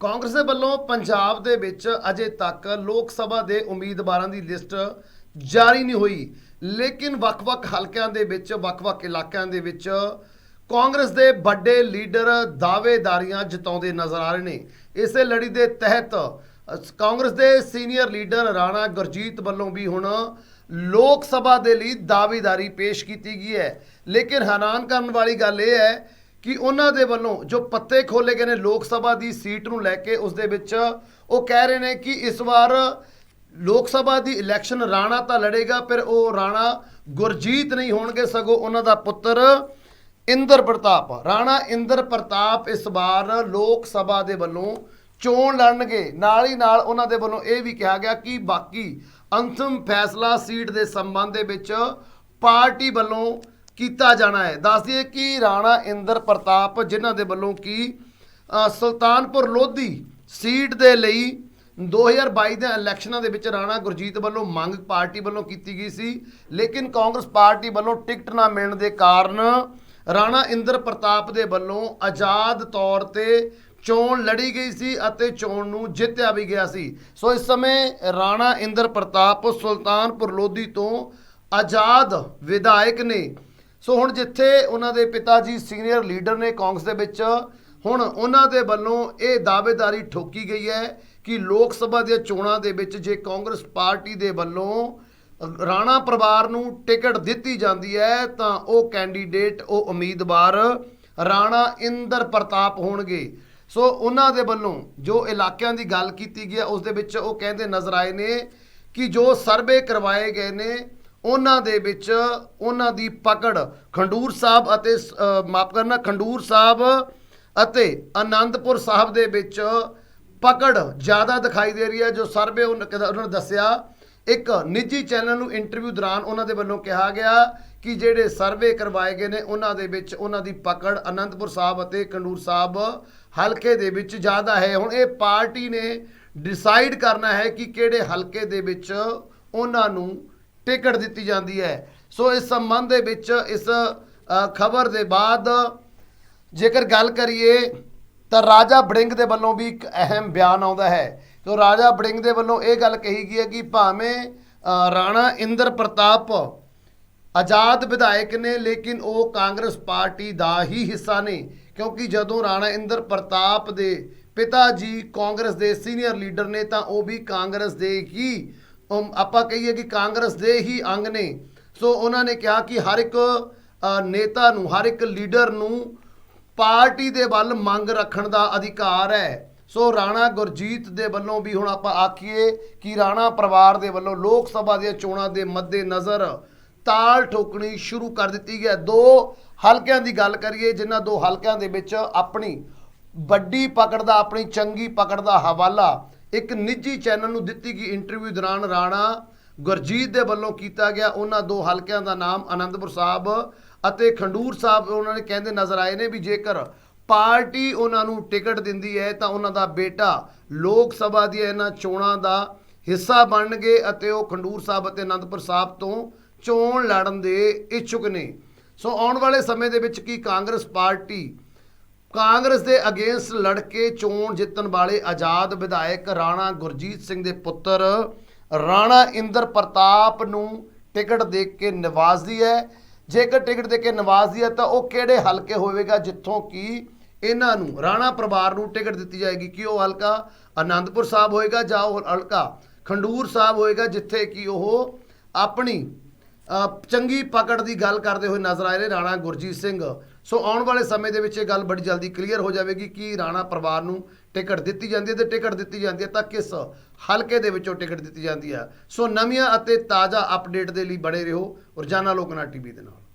ਕਾਂਗਰਸ ਦੇ ਵੱਲੋਂ ਪੰਜਾਬ ਦੇ ਵਿੱਚ ਅਜੇ ਤੱਕ ਲੋਕ ਸਭਾ ਦੇ ਉਮੀਦਵਾਰਾਂ ਦੀ ਲਿਸਟ ਜਾਰੀ ਨਹੀਂ ਹੋਈ। ਲੇਕਿਨ ਵੱਖ-ਵੱਖ ਹਲਕਿਆਂ ਦੇ ਵਿੱਚ, ਵੱਖ-ਵੱਖ ਇਲਾਕਿਆਂ ਦੇ ਵਿੱਚ ਕਾਂਗਰਸ ਦੇ ਵੱਡੇ ਲੀਡਰ ਦਾਅਵੇਦਾਰੀਆਂ ਜਤਾਉਂਦੇ ਨਜ਼ਰ ਆ ਰਹੇ ਨੇ। ਇਸੇ ਲੜੀ ਦੇ ਤਹਿਤ ਕਾਂਗਰਸ ਦੇ ਸੀਨੀਅਰ ਲੀਡਰ ਰਾਣਾ ਗੁਰਜੀਤ ਵੱਲੋਂ ਵੀ ਹੁਣ ਲੋਕ ਸਭਾ ਦੇ ਲਈ ਦਾਅਵੇਦਾਰੀ ਪੇਸ਼ ਕੀਤੀ ਗਈ ਹੈ। ਲੇਕਿਨ ਹੈਰਾਨ ਕਰਨ ਵਾਲੀ ਗੱਲ ਇਹ ਹੈ ਕਿ ਉਹਨਾਂ ਦੇ ਵੱਲੋਂ ਜੋ ਪੱਤੇ ਖੋਲੇ ਗਏ ਨੇ ਲੋਕ ਸਭਾ ਦੀ ਸੀਟ ਨੂੰ ਲੈ ਕੇ, ਉਸ ਦੇ ਵਿੱਚ ਉਹ ਕਹਿ ਰਹੇ ਨੇ ਕਿ ਇਸ ਵਾਰ ਲੋਕ ਸਭਾ ਦੀ ਇਲੈਕਸ਼ਨ ਰਾਣਾ ਤਾਂ ਲੜੇਗਾ, ਪਰ ਉਹ ਰਾਣਾ ਗੁਰਜੀਤ ਨਹੀਂ ਹੋਣਗੇ, ਸਗੋਂ ਉਹਨਾਂ ਦਾ ਪੁੱਤਰ ਇੰਦਰ ਪ੍ਰਤਾਪ, ਰਾਣਾ ਇੰਦਰ ਪ੍ਰਤਾਪ ਇਸ ਵਾਰ ਲੋਕ ਸਭਾ ਦੇ ਵੱਲੋਂ ਚੋਣ ਲੜਨਗੇ। ਨਾਲ ਹੀ ਨਾਲ ਉਹਨਾਂ ਦੇ ਵੱਲੋਂ ਇਹ ਵੀ ਕਿਹਾ ਗਿਆ ਕਿ ਬਾਕੀ ਅੰਤਿਮ ਫੈਸਲਾ ਸੀਟ ਦੇ ਸੰਬੰਧ ਦੇ ਵਿੱਚ ਪਾਰਟੀ ਵੱਲੋਂ ਕੀਤਾ ਜਾਣਾ ਹੈ। ਦੱਸ ਦਈਏ ਕਿ ਰਾਣਾ ਇੰਦਰ ਪ੍ਰਤਾਪ, ਜਿਨ੍ਹਾਂ ਦੇ ਵੱਲੋਂ ਕਿ ਸੁਲਤਾਨਪੁਰ ਲੋਧੀ ਸੀਟ ਦੇ ਲਈ 2022 ਦੇ ਇਲੈਕਸ਼ਨਾਂ ਦੇ ਵਿੱਚ ਰਾਣਾ ਗੁਰਜੀਤ ਵੱਲੋਂ ਮੰਗ ਪਾਰਟੀ ਵੱਲੋਂ ਕੀਤੀ ਗਈ ਸੀ। ਲੇਕਿਨ ਕਾਂਗਰਸ ਪਾਰਟੀ ਵੱਲੋਂ ਟਿਕਟ ਨਾ ਮਿਲਣ ਦੇ ਕਾਰਨ ਰਾਣਾ ਇੰਦਰ ਪ੍ਰਤਾਪ ਦੇ ਵੱਲੋਂ ਆਜ਼ਾਦ ਤੌਰ ਤੇ ਚੋਣ ਲੜੀ ਗਈ ਸੀ ਅਤੇ ਚੋਣ ਨੂੰ ਜਿੱਤਿਆ ਵੀ ਗਿਆ ਸੀ। ਸੋ ਇਸ ਸਮੇਂ ਰਾਣਾ ਇੰਦਰ ਪ੍ਰਤਾਪ ਸੁਲਤਾਨਪੁਰ ਲੋਧੀ ਤੋਂ ਆਜ਼ਾਦ ਵਿਧਾਇਕ ਨੇ ਸੋ ਹੁਣ ਜਿੱਥੇ ਉਹਨਾਂ ਦੇ ਪਿਤਾ ਜੀ ਸੀਨੀਅਰ ਲੀਡਰ ਨੇ ਕਾਂਗਰਸ ਦੇ ਵਿੱਚ, ਹੁਣ ਉਹਨਾਂ ਦੇ ਵੱਲੋਂ ਇਹ ਦਾਅਵੇਦਾਰੀ ਠੋਕੀ ਗਈ ਹੈ ਕਿ ਲੋਕ ਸਭਾ ਦੀਆਂ ਚੋਣਾਂ ਦੇ ਵਿੱਚ ਜੇ ਕਾਂਗਰਸ ਪਾਰਟੀ ਦੇ ਵੱਲੋਂ ਰਾਣਾ ਪਰਿਵਾਰ ਨੂੰ ਟਿਕਟ ਦਿੱਤੀ ਜਾਂਦੀ ਹੈ, ਤਾਂ ਉਹ ਕੈਂਡੀਡੇਟ, ਉਹ ਉਮੀਦਵਾਰ ਰਾਣਾ ਇੰਦਰ ਪ੍ਰਤਾਪ ਹੋਣਗੇ। ਸੋ ਉਹਨਾਂ ਦੇ ਵੱਲੋਂ ਜੋ ਇਲਾਕਿਆਂ ਦੀ ਗੱਲ ਕੀਤੀ ਗਈ ਹੈ, ਉਸ ਦੇ ਵਿੱਚ ਉਹ ਕਹਿੰਦੇ ਨਜ਼ਰ ਆਏ ਨੇ ਕਿ ਜੋ ਸਰਵੇ ਕਰਵਾਏ ਗਏ ਨੇ ਉਹਨਾਂ ਦੇ ਵਿੱਚ ਉਹਨਾਂ ਦੀ ਪਕੜ ਖੰਡੂਰ ਸਾਹਿਬ ਅਤੇ ਸ- ਅ, ਮਾਫ ਕਰਨਾ ਖੰਡੂਰ ਸਾਹਿਬ ਅਤੇ ਆਨੰਦਪੁਰ ਸਾਹਿਬ ਦੇ ਵਿੱਚ ਪਕੜ ਜ਼ਿਆਦਾ ਦਿਖਾਈ ਦੇ ਰਹੀ ਹੈ ਜੋ ਸਰਵੇ ਉਹਨਾਂ ਨੇ ਦੱਸਿਆ। ਇੱਕ ਨਿੱਜੀ ਚੈਨਲ ਨੂੰ ਇੰਟਰਵਿਊ ਦੌਰਾਨ ਉਹਨਾਂ ਦੇ ਵੱਲੋਂ ਕਿਹਾ ਗਿਆ ਕਿ ਜਿਹੜੇ ਸਰਵੇ ਕਰਵਾਏ ਗਏ ਨੇ ਉਹਨਾਂ ਦੇ ਵਿੱਚ ਉਹਨਾਂ ਦੀ ਪਕੜ ਅਨੰਦਪੁਰ ਸਾਹਿਬ ਅਤੇ ਖੰਡੂਰ ਸਾਹਿਬ ਹਲਕੇ ਦੇ ਵਿੱਚ ਜ਼ਿਆਦਾ ਹੈ। ਹੁਣ ਇਹ ਪਾਰਟੀ ਨੇ ਡਿਸਾਈਡ ਕਰਨਾ ਹੈ ਕਿ ਕਿਹੜੇ ਹਲਕੇ ਦੇ ਵਿੱਚ ਉਹਨਾਂ ਨੂੰ ਟਿਕਟ ਦਿੱਤੀ ਜਾਂਦੀ ਹੈ। ਸੋ ਇਸ ਸੰਬੰਧ ਦੇ ਵਿੱਚ ਇਸ ਖਬਰ ਦੇ ਬਾਅਦ ਜੇਕਰ ਗੱਲ ਕਰੀਏ, ਤਾਂ ਰਾਜਾ ਬੜਿੰਗ ਦੇ ਵੱਲੋਂ ਵੀ ਇੱਕ ਅਹਿਮ ਬਿਆਨ ਆਉਂਦਾ ਹੈ। ਤੇ ਰਾਜਾ ਬੜਿੰਗ ਦੇ ਵੱਲੋਂ ਇਹ ਗੱਲ ਕਹੀ ਗਈ ਹੈ ਕਿ ਭਾਵੇਂ ਰਾਣਾ ਇੰਦਰ ਪ੍ਰਤਾਪ ਆਜ਼ਾਦ ਵਿਧਾਇਕ ਨੇ, ਲੇਕਿਨ ਉਹ ਕਾਂਗਰਸ ਪਾਰਟੀ ਦਾ ਹੀ ਹਿੱਸਾ ਨੇ, ਕਿਉਂਕਿ ਜਦੋਂ ਰਾਣਾ ਇੰਦਰ ਪ੍ਰਤਾਪ ਦੇ ਪਿਤਾ ਜੀ ਕਾਂਗਰਸ ਦੇ ਸੀਨੀਅਰ ਲੀਡਰ ਨੇ, ਤਾਂ ਉਹ ਵੀ ਕਾਂਗਰਸ ਦੇ ਹੀ ਆਪਾਂ ਕਹੀਏ ਕਿ ਕਾਂਗਰਸ ਦੇ ਹੀ ਅੰਗ ਨੇ। ਸੋ ਉਹਨਾਂ ਨੇ ਕਿਹਾ ਕਿ ਹਰ ਇੱਕ ਨੇਤਾ ਨੂੰ, ਹਰ ਇੱਕ ਲੀਡਰ ਨੂੰ ਪਾਰਟੀ ਦੇ ਵੱਲ ਮੰਗ ਰੱਖਣ ਦਾ ਅਧਿਕਾਰ ਹੈ। ਸੋ ਰਾਣਾ ਗੁਰਜੀਤ ਦੇ ਵੱਲੋਂ ਵੀ ਹੁਣ ਆਪਾਂ ਆਖੀਏ ਕਿ ਰਾਣਾ ਪਰਿਵਾਰ ਦੇ ਵੱਲੋਂ ਲੋਕ ਸਭਾ ਦੀਆਂ ਚੋਣਾਂ ਦੇ ਮੱਦੇ ਨਜ਼ਰ ਤਾਲ ਠੋਕਣੀ ਸ਼ੁਰੂ ਕਰ ਦਿੱਤੀ ਹੈ। ਦੋ ਹਲਕਿਆਂ ਦੀ ਗੱਲ ਕਰੀਏ, ਜਿਨ੍ਹਾਂ ਦੋ ਹਲਕਿਆਂ ਦੇ ਵਿੱਚ ਆਪਣੀ ਵੱਡੀ ਪਕੜ ਦਾ, ਆਪਣੀ ਚੰਗੀ ਪਕੜ ਦਾ ਹਵਾਲਾ ਇੱਕ ਨਿੱਜੀ ਚੈਨਲ ਨੂੰ ਦਿੱਤੀ ਗਈ ਇੰਟਰਵਿਊ ਦੌਰਾਨ ਰਾਣਾ ਗੁਰਜੀਤ ਦੇ ਵੱਲੋਂ ਕੀਤਾ ਗਿਆ। ਉਹਨਾਂ ਦੋ ਹਲਕਿਆਂ ਦਾ ਨਾਮ ਆਨੰਦਪੁਰ ਸਾਹਿਬ ਅਤੇ ਖੰਡੂਰ ਸਾਹਿਬ ਉਹਨਾਂ ਨੇ ਕਹਿੰਦੇ ਨਜ਼ਰ ਆਏ ਨੇ ਵੀ ਜੇਕਰ ਪਾਰਟੀ ਉਹਨਾਂ ਨੂੰ ਟਿਕਟ ਦਿੰਦੀ ਹੈ ਤਾਂ ਉਹਨਾਂ ਦਾ ਬੇਟਾ ਲੋਕ ਸਭਾ ਦੀਆਂ ਇਹਨਾਂ ਚੋਣਾਂ ਦਾ ਹਿੱਸਾ ਬਣਨਗੇ ਅਤੇ ਉਹ ਖੰਡੂਰ ਸਾਹਿਬ ਅਤੇ ਆਨੰਦਪੁਰ ਸਾਹਿਬ ਤੋਂ ਚੋਣ ਲੜਨ ਦੇ ਇੱਛੁਕ ਨੇ। ਸੋ ਆਉਣ ਵਾਲੇ ਸਮੇਂ ਦੇ ਵਿੱਚ ਕੀ ਕਾਂਗਰਸ ਪਾਰਟੀ ਕਾਂਗਰਸ ਦੇ ਅਗੇਂਸਟ ਲੜ ਕੇ ਚੋਣ ਜਿੱਤਣ ਵਾਲੇ ਆਜ਼ਾਦ ਵਿਧਾਇਕ ਰਾਣਾ ਗੁਰਜੀਤ ਸਿੰਘ ਦੇ ਪੁੱਤਰ ਰਾਣਾ ਇੰਦਰ ਪ੍ਰਤਾਪ ਨੂੰ ਟਿਕਟ ਦੇ ਕੇ ਨਿਵਾਜ਼ਦੀ ਹੈ। ਜੇਕਰ ਟਿਕਟ ਦੇ ਕੇ ਨਿਵਾਜ਼ਦੀ ਹੈ ਤਾਂ ਉਹ ਕਿਹੜੇ ਹਲਕੇ ਹੋਵੇਗਾ, ਜਿੱਥੋਂ ਕਿ ਇਹਨਾਂ ਨੂੰ, ਰਾਣਾ ਪਰਿਵਾਰ ਨੂੰ ਟਿਕਟ ਦਿੱਤੀ ਜਾਏਗੀ? ਕਿ ਉਹ ਹਲਕਾ ਆਨੰਦਪੁਰ ਸਾਹਿਬ ਹੋਏਗਾ ਜਾਂ ਉਹ ਹਲਕਾ ਖੰਡੂਰ ਸਾਹਿਬ ਹੋਏਗਾ, ਜਿੱਥੇ ਕਿ ਉਹ ਆਪਣੀ ਚੰਗੀ ਪਕੜ ਦੀ ਗੱਲ ਕਰਦੇ ਹੋਏ ਨਜ਼ਰ ਆਏ ਨੇ ਰਾਣਾ ਗੁਰਜੀਤ ਸਿੰਘ। ਸੋ ਆਉਣ ਵਾਲੇ ਸਮੇਂ ਦੇ ਵਿੱਚ ਇਹ ਗੱਲ ਬੜੀ ਜਲਦੀ ਕਲੀਅਰ ਹੋ ਜਾਵੇਗੀ ਕਿ ਰਾਣਾ ਪਰਿਵਾਰ ਨੂੰ ਟਿਕਟ ਦਿੱਤੀ ਜਾਂਦੀ ਹੈ ਤੇ ਟਿਕਟ ਦਿੱਤੀ ਜਾਂਦੀ ਹੈ ਤਾਂ ਕਿਸ ਹਲਕੇ ਦੇ ਵਿੱਚੋਂ ਟਿਕਟ ਦਿੱਤੀ ਜਾਂਦੀ ਹੈ। ਸੋ ਨਵੀਆਂ ਅਤੇ ਤਾਜ਼ਾ ਅਪਡੇਟ ਦੇ ਲਈ ਬਣੇ ਰਹੋ। ਰੋਜ਼ਾਨਾ ਲੋਕਨਾ ਟੀਵੀ ਦੇ ਨਾਲ।